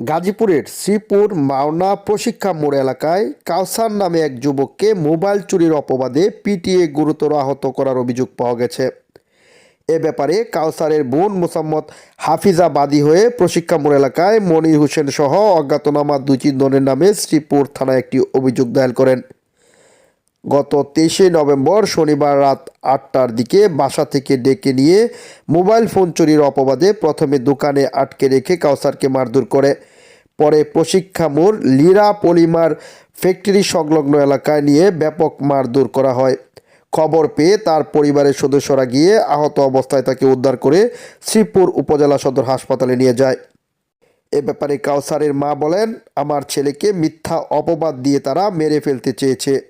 গাজীপুরের শ্রীপুর মাওনা প্রশিক্ষা মোড় এলাকায় কাউসার নামে এক যুবককে মোবাইল চুরির অপবাদে পিটিএ গুরুতর আহত করার অভিযোগ পাওয়া গেছে। এ ব্যাপারে কাউসারের বোন মোসাম্মদ হাফিজা বাদী হয়ে প্রশিক্ষা মোড় এলাকায় মনির হোসেন সহ অজ্ঞাতনামা দুই তিনজনের নামে শ্রীপুর থানায় একটি অভিযোগ দায়ের করেন। গত তেইশে নভেম্বর শনিবার রাত আটটার দিকে বাসা থেকে ডেকে নিয়ে মোবাইল ফোন চুরির অপবাদে প্রথমে দোকানে আটকে রেখে কাউসারকে মারধর করে। পরে প্রশিক্ষা মোড় লিরা পলিমার ফ্যাক্টরি সংলগ্ন এলাকায় নিয়ে ব্যাপক মারধর করা হয়। খবর পেয়ে তার পরিবারের সদস্যরা গিয়ে আহত অবস্থায় তাকে উদ্ধার করে শ্রীপুর উপজেলা সদর হাসপাতালে নিয়ে যায়। এ ব্যাপারে কাউসারের মা বলেন, আমার ছেলেকে মিথ্যা অপবাদ দিয়ে তারা মেরে ফেলতে চেয়েছে।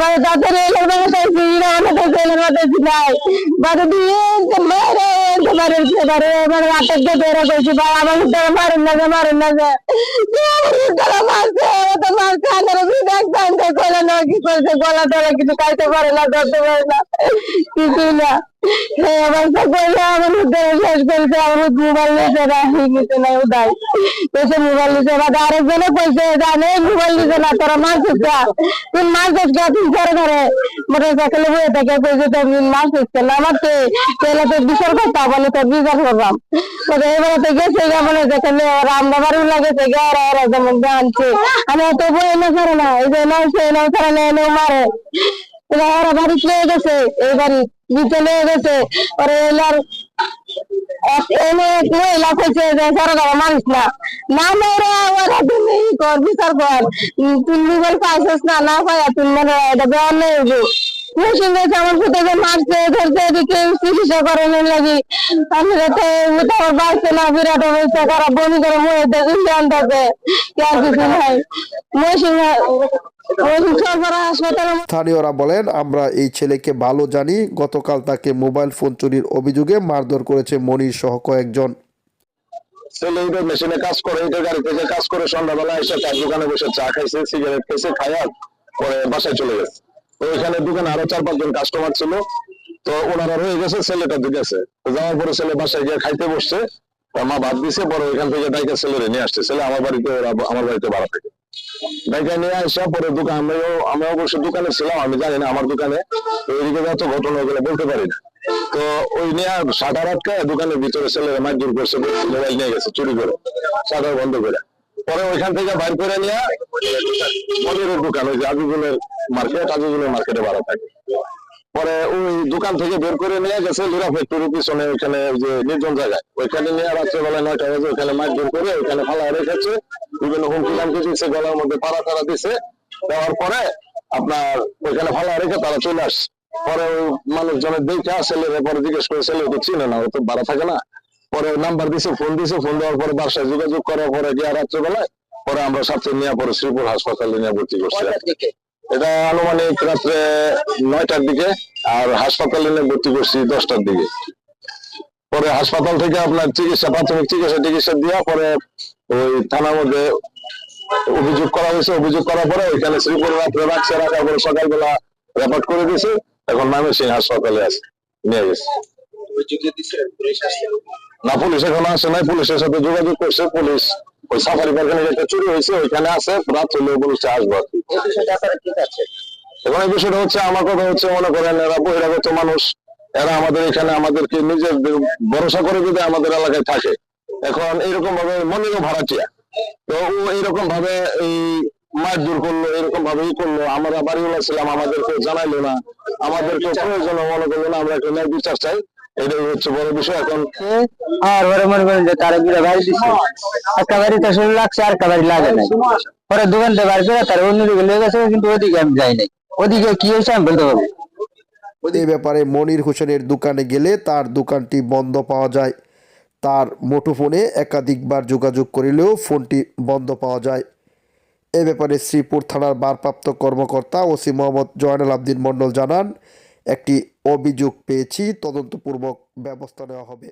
বলে দাদা রেলের বানাইছি ইরা আমাদের রেলের বানাইছি নাই। বাদে দিয়ে মারে তোমারে সেবারে আমার আটক দিয়ে বেরো কইছি ভাই, আমার ভিতরে মারেন না যে মারেন না যে ভিতরে মারছে তো? মারছে আমার ভিতরে একদম কইলে না, কি করছে গলা টলা কিছু খাইতে পারে না, ধরতে পারে না। কিছুই না। আমার আমার বাদে আরেকজনে কইছে, জানে মোবাইল নিতে না, তোরা মারছিস কা তুই মারছিস কা তুই ঘরে ঘরে। মোটর সাইকেলে বয়ে থেকে, কইছে তো মারছিস কে না মারতে তাহলে তো বিচার বলে তো বিচার করলাম। তো এবারে তো গেছে মানে যেখানে ওরা আমরা বাড়ি লাগেছে গে ওরা যেমন জানছে আমি তো বই না করে না, এই যে না সে না করে না মারে। ওরা বাড়ি চলে গেছে, এই বাড়ি। নিয়ে গেছে। ওরা এলার এনে মহিলা কইছে যে সরকার মানুষ না। না মেরে ওরা তুমি ই কর বিচার কর। উম, তুই মোবাইল পাইছিস না না পাইয়া তুই মানে এটা বেয়ার নেই মেশিন গেছে আমার পুত্রকে মারছে ধরছে এদিকে চিকিৎসা করে নিয়ে লাগি। আমি তো আমার বাঁচছে না বিরাট অবস্থা করা বমি করে ইন্ডিয়ান থাকে আর কিছু নাই। মেশিন স্থানীয়রা বলেন, আমরা এই ছেলেকে ভালো জানি। গতকাল তাকে মোবাইল ফোন চুরির অভিযোগে মারধর করেছে মনির সহ কয়েকজন। ছেলে বাসায় চলে গেছে। আরও চার কাস্টমার ছিল। তো ওনারা গেছে ছেলেটা পরে ছেলে বাসায় গিয়ে খাইতে বসছে। মা পরে ওইখান থেকে নিয়ে আসছে। ছেলে আমার বাড়িতে, ওরা আমার বাড়িতে ভাড়া থাকে। আসা পরে দোকান, আমিও আমি অবশ্য দোকানে ছিলাম, আমি জানি না আমার দোকানে। তো এদিকে যত ঘটনা ওগুলো বলতে পারি না। তো ওই নিয়ে সাটার আটকায় দোকানের ভিতরে ছেলেরা মারধর করছে মোবাইল নিয়ে গেছে, চুরি করে সাটার বন্ধ করে। পরে ওইখান থেকে বাইর করে নিয়ে মজুরের দোকান, ওই যে আজিজুলের মার্কেট আজিজুলের মার্কেটে ভাড়া থাকে। পরে ওই দোকান থেকে বের করে নিয়ে গেছে লিরা ফ্যাক্টরির পিছনে ওইখানে যে নির্জন জায়গায়। ওইখানে নিয়ে রাত্রেবেলা নয়টা বাজে ওইখানে মারধর করে ওইখানে ফালা রেখেছে। বিভিন্ন হুমকি লামকি দিচ্ছে, গলার মধ্যে পাড়া টাড়া দিছে দেওয়ার পরে আপনার ওইখানে ফালা রেখে তারা চলে আসছে। পরে ওই মানুষজনের দেখে ছেলেরা পরে জিজ্ঞেস করে, ছেলে তো চিনে না, ও তো ভাড়া থাকে না। পরে নাম্বার দিছে ফোন দিছে ফোন দেওয়ার পরে বাসায় যোগাযোগ করার পরে গিয়ে রাত্রেবেলায় পরে আমরা সাথে নিয়ে পরে শ্রীপুর হাসপাতালে নিয়ে ভর্তি করছি। এটা আনুমানিক রাত্রে নয়টার দিকে আর হাসপাতালে নিয়ে ভর্তি করছি দশটার দিকে। পরে হাসপাতাল থেকে আপনার চিকিৎসা প্রাথমিক চিকিৎসা টিকিৎসা দেওয়া পরে ওই থানার মধ্যে অভিযোগ করা হয়েছে। অভিযোগ করার পরে ওইখানে শ্রীপুর রাত্রে রাখছে রাখার পরে সকালবেলা রেপোর্ট করে দিয়েছে। এখন ময়মনসিংহ হাসপাতালে আছে নিয়ে গেছে। না পুলিশ এখন আসে নাই। পুলিশের সাথে যোগাযোগ করছে পুলিশ ওই সাফারি পার্কে একটা চুরি হয়েছে ওইখানে আছে রাত হলে বলছে আসব আর কি। এখন এই বিষয়টা হচ্ছে আমার কথা হচ্ছে মনে করেন এরা বহিরাগত মানুষ এরা আমাদের এখানে আমাদেরকে নিজের ভরসা করে যদি আমাদের এলাকায় থাকে। এখন এইরকম ভাবে মনেরও ভাড়াটিয়া। তো ও এইরকম ভাবে এই মাছ দূর করল এরকম ভাবে ই করল আমরা বাড়িওয়ালা ছিলাম আমাদেরকে জানাইলো না। আমাদেরকে প্রয়োজন মনে করল না আমরা একটা ন্যায় বিচার চাই। এটাই হচ্ছে বড় বিষয়। এখন আর পরে মনে করেন যে তারা গিয়ে বাড়ি দিচ্ছে একটা বাড়ি শুরু লাগছে আর একটা বাড়ি লাগে নাই। পরে দোকান বাড়ি করে তারা অন্যদিকে লেগে গেছে কিন্তু ওদিকে আমি যাই নাই। ওদিকে কি হয়েছে আমি বলতে পারব এই ব্যাপারে মনির হোসেনের দোকানে গেলে তার দোকানটি বন্ধ পাওয়া যায়। তার মুঠোফোনে একাধিকবার যোগাযোগ করিলেও ফোনটি বন্ধ পাওয়া যায়। এ ব্যাপারে শ্রীপুর থানার ভারপ্রাপ্ত কর্মকর্তা ওসি মোহাম্মদ জয়নাল আবদিন মণ্ডল জানান একটি অভিযোগ পেয়েছি তদন্তপূর্বক ব্যবস্থা নেওয়া হবে।